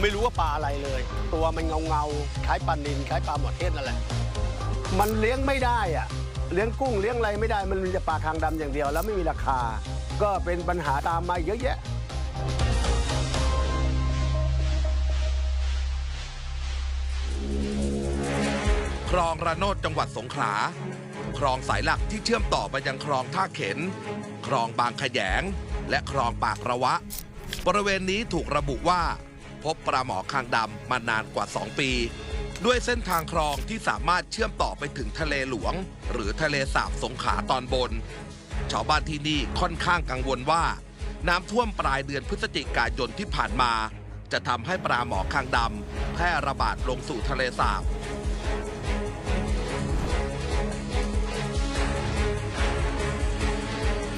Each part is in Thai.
ไม่รู้ว่าปลาอะไรเลย ตัวมันเงาเงาคล้ายปลานิลคล้ายปลาหมอเทศนั่นแหละมันเลี้ยงไม่ได้อะเลี้ยงกุ้งเลี้ยงอะไรไม่ได้มันมีแต่ปลาคางดำอย่างเดียว แล้วไม่มีราคา ก็เป็นปัญหาตามมาเยอะแยะคลองระโนดจังหวัดสงขลา คลองสายหลักที่เชื่อมต่อไปยังคลองท่าเข็น คลองบางขยง และคลองปากระวะ บริเวณนี้ถูกระบุว่า พบปลาหมอคางดำมานานกว่า 2 ปี ด้วยเส้นทางคลองที่สามารถเชื่อมต่อไปถึงทะเลหลวง หรือทะเลสาบสงขลาตอนบน ชาวบ้านที่นี่ค่อนข้างกังวลว่า น้ำท่วมปลายเดือนพฤศจิกายนที่ผ่านมา จะทำให้ปลาหมอคางดำแพร่ระบาดลงสู่ทะเลสาบ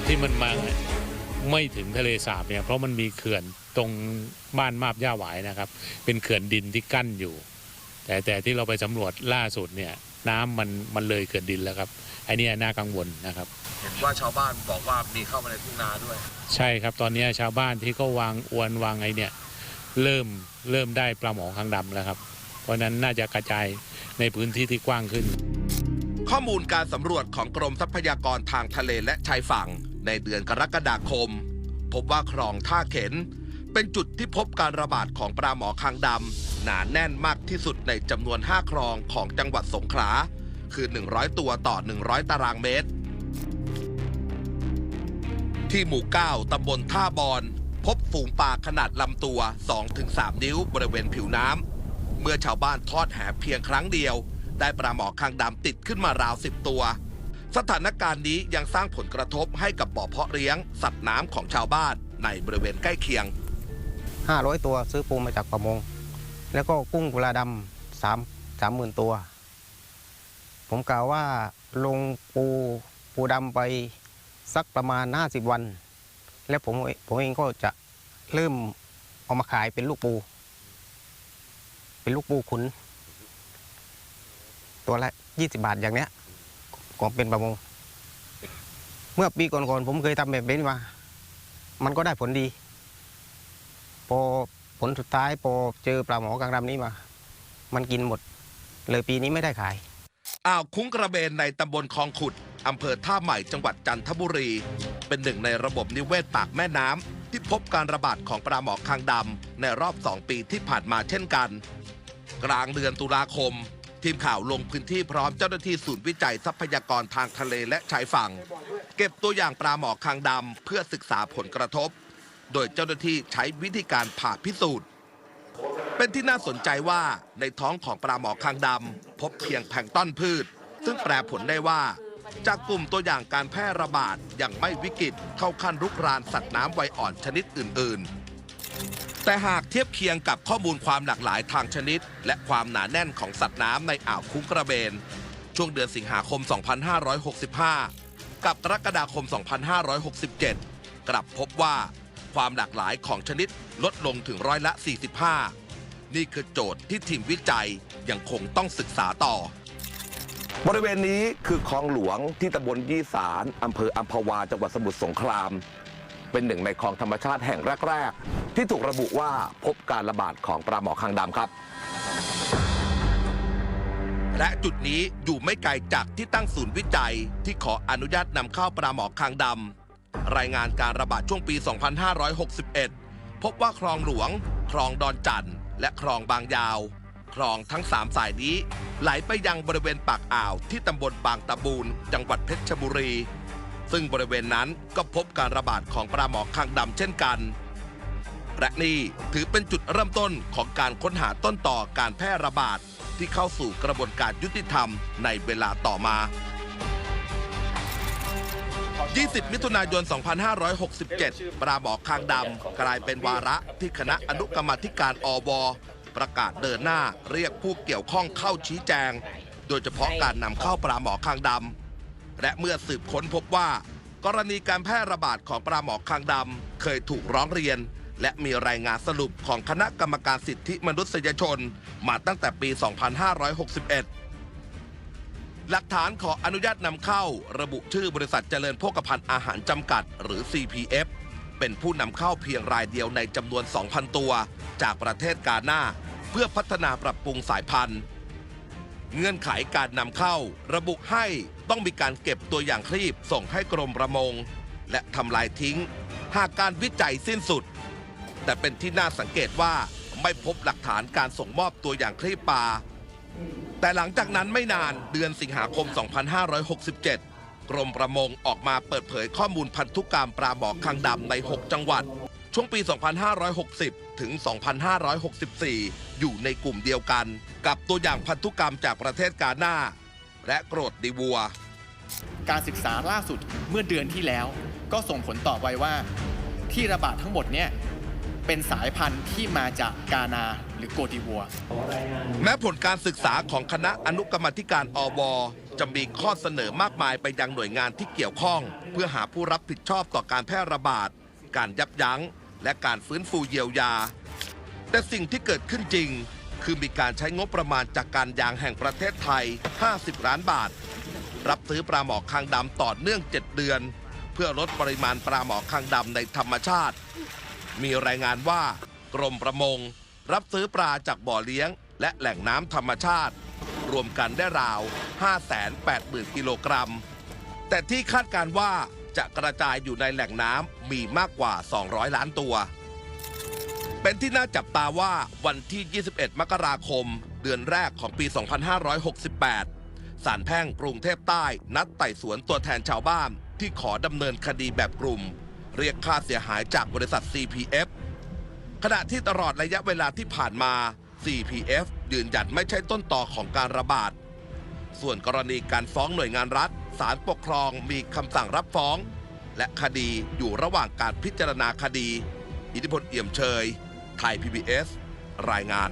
ที่มันมาไม่ถึงทะเลสาบเนี่ยเพราะมันมีเขื่อน ตรงบ้านมาบย่าหวายนะครับ เป็นเขื่อนดินที่กั้นอยู่ แต่แต่ที่เราไปสำรวจล่าสุดเนี่ยน้ำมันมันเลยเขื่อนดินแล้วครับไอ้เนี่ยน่ากังวลนะครับ เห็นว่าชาวบ้านบอกว่ามีเข้ามาในทุ่งนาด้วย ใช่ครับตอนนี้ชาวบ้านที่เขาวางอวนวางไอ้เนี่ยเริ่มเริ่มได้ปลาหมอคางดำแล้วครับ เพราะฉะนั้นน่าจะกระจายในพื้นที่ที่กว้างขึ้น ข้อมูลการสำรวจของกรมทรัพยากรทางทะเลและชายฝั่ง ในเดือนกรกฎาคม พบว่าคลองท่าเข็น เป็นจุดที่พบการระบาดของปลาหมอคางดำหนาแน่นมากที่สุดในจำนวน 5 คลองของจังหวัดสงขลา คือ 100 ตัวต่อ 100 ตารางเมตร ที่หมู่ 9 ตำบลท่าบอน พบฝูงปลาขนาดลำตัว 2-3 นิ้วบริเวณผิวน้ำ เมื่อชาวบ้านทอดแหเพียงครั้งเดียว ได้ปลาหมอคางดำติดขึ้นมาราว 10 ตัว สถานการณ์นี้ยังสร้างผลกระทบให้กับบ่อเพาะเลี้ยง สัตว์น้ำของชาวบ้านในบริเวณใกล้เคียง 500 ตัวซื้อปูมาจากประมง แล้วก็กุ้งกุลาดำสามสามหมื่นตัว ผมกล่าวว่าลงปูปูดำไปสักประมาณ 50 วัน แล้วผมผมเองก็จะเริ่มเอามาขายเป็นลูกปู เป็นลูกปูขุน ตัวละ 20 บาทอย่างเนี้ยของเป็นประมง เมื่อปีก่อนๆผมเคยทำแบบนี้มา มันก็ได้ผลดี พอผลสุดท้ายพอเจอปลาหมอกลางดำนี้มา มันกินหมด เลยปีนี้ไม่ได้ขายอ่าวคุ้งกระเบนในตำบลคลองขุดอำเภอท่าใหม่จังหวัดจันทบุรี เป็นหนึ่งในระบบนิเวศปากแม่น้ำที่พบการระบาดของปลาหมอคางดำในรอบ 2 ปีที่ผ่านมาเช่นกัน กลางเดือนตุลาคม ทีมข่าวลงพื้นที่พร้อมเจ้าหน้าที่ศูนย์วิจัยทรัพยากรทางทะเลและชายฝั่ง เก็บตัวอย่างปลาหมอคางดำเพื่อศึกษาผลกระทบ โดยเจ้าหน้าที่ใช้วิธีการผ่าพิสูจน์ เป็นที่น่าสนใจว่าในท้องของปลาหมอคางดำพบเพียงแพลงต้นพืช ซึ่งแปลผลได้ว่า จากกลุ่มตัวอย่างการแพร่ระบาดอย่างไม่วิกฤตเข้าขั้นรุกรานสัตว์น้ำไวอ่อนชนิดอื่น ๆ แต่หากเทียบเคียงกับข้อมูลความหลากหลายทางชนิด และความหนาแน่นของสัตว์น้ำในอ่าวคุ้งกระเบน ช่วงเดือนสิงหาคม 2565 กับกรกฎาคม 2567 กลับพบว่า ความหลากหลายของชนิดลดลงถึงร้อยละ 45 นี่คือโจทย์ที่ทีมวิจัยยังคงต้องศึกษาต่อ บริเวณนี้คือคลองหลวงที่ตำบลยี่สารอำเภออัมพวาจังหวัดสมุทรสงคราม เป็นหนึ่งในคลองธรรมชาติแห่งแรก ๆ ที่ถูกระบุว่าพบการระบาดของปลาหมอคางดำครับ และจุดนี้อยู่ไม่ไกลจากที่ตั้งศูนย์วิจัยที่ขออนุญาตนำเข้าปลาหมอคางดำ รายงานการระบาดช่วงปี 2561 พบว่าคลองหลวง คลองดอนจันทน์และคลองบางยาว คลองทั้ง 3 สายนี้ ไหลไปยังบริเวณปากอ่าวที่ตำบลบางตะบูนจังหวัดเพชรบุรี ซึ่งบริเวณนั้นก็พบการระบาดของปลาหมอคางดำเช่นกัน และนี่ถือเป็นจุดเริ่มต้นของการค้นหาต้นต่อการแพร่ระบาดที่เข้าสู่กระบวนการยุติธรรมในเวลาต่อมา 20 มิถุนายน 2567 ปราหมอคางดำกลายเป็นวาระที่คณะอนุกรรมธิการอวประกาศเดินหน้าเรียกผู้เกี่ยวข้องเข้าชี้แจง โดยเฉพาะการนำเข้าปลาหมอคางดำและเมื่อสืบค้นพบว่า กรณีการแพร่ระบาดของปลาหมอคางดำเคยถูกร้องเรียน และมีรายงานสรุปของคณะกรรมการสิทธิมนุษยชน มาตั้งแต่ปี 2561 หลักฐานขออนุญาตนำเข้า ระบุชื่อบริษัทเจริญโภคภัณฑ์อาหารจำกัด หรือ CPF เป็นผู้นำเข้าเพียงรายเดียวในจำนวน 2,000 ตัว จากประเทศกาหน้า เพื่อพัฒนาปรับปรุงสายพันธุ์ เงื่อนไขการนำเข้า ระบุให้ต้องมีการเก็บตัวอย่างครีบส่งให้กรมประมง และทำลายทิ้ง หากการวิจัยสิ้นสุด แต่เป็นที่น่าสังเกตว่าไม่พบหลักฐานการส่งมอบตัวอย่างครีบปลา แต่หลังจากนั้นไม่นานเดือนสิงหาคม 2567 กรมประมงออกมาเปิดเผยข้อมูลพันธุกรรมปลาหมอคางดำใน 6 จังหวัด ช่วงปี 2560 ถึง 2564 อยู่ในกลุ่มเดียวกัน กับตัวอย่างพันธุกรรมจากประเทศกาหน้า และโกรดดีวัว การศึกษาล่าสุดเมื่อเดือนที่แล้ว ก็ส่งผลต่อไว้ว่า ที่ระบาดทั้งหมดเนี่ย เป็นสายพันธุ์ที่มาจากกานาหรือโกดิวัว แม้ผลการศึกษาของคณะอนุกรรมธิการอวจะมีข้อเสนอมากมายไปยังหน่วยงานที่เกี่ยวข้อง เพื่อหาผู้รับผิดชอบต่อการแพร่ระบาด การยับยั้ง และการฟื้นฟูเยียวยา แต่สิ่งที่เกิดขึ้นจริง คือมีการใช้งบประมาณจากการยางแห่งประเทศไทย 50 ล้านบาท รับซื้อปลาหมอคางดำต่อเนื่อง 7 เดือน เพื่อลดปริมาณปลาหมอคางดำในธรรมชาติ มีรายงานว่ากรมประมง รับซื้อปลาจากบ่อเลี้ยง และแหล่งน้ำธรรมชาติ รวมกันได้ราว 580,000 กิโลกรัม แต่ที่คาดการว่าจะกระจายอยู่ในแหล่งน้ำมีมากกว่า 200 ล้านตัว เป็นที่น่าจับตาว่าวันที่ 21 มกราคม เดือนแรกของปี 2568 ศาลแพ่งกรุงเทพใต้นัดไต่สวนตัวแทนชาวบ้านที่ขอดำเนินคดีแบบกลุ่ม เรียกค่าเสียหายจากบริษัท CPF ขณะที่ตลอดระยะเวลาที่ผ่านมา CPF ยืนยันไม่ใช่ต้นต่อของการระบาด ส่วนกรณีการฟ้องหน่วยงานรัฐศาลปกครองมีคำสั่งรับฟ้อง และคดีอยู่ระหว่างการพิจารณาคดี อิทธิพลเอี่ยมเชย ไทย PBS รายงาน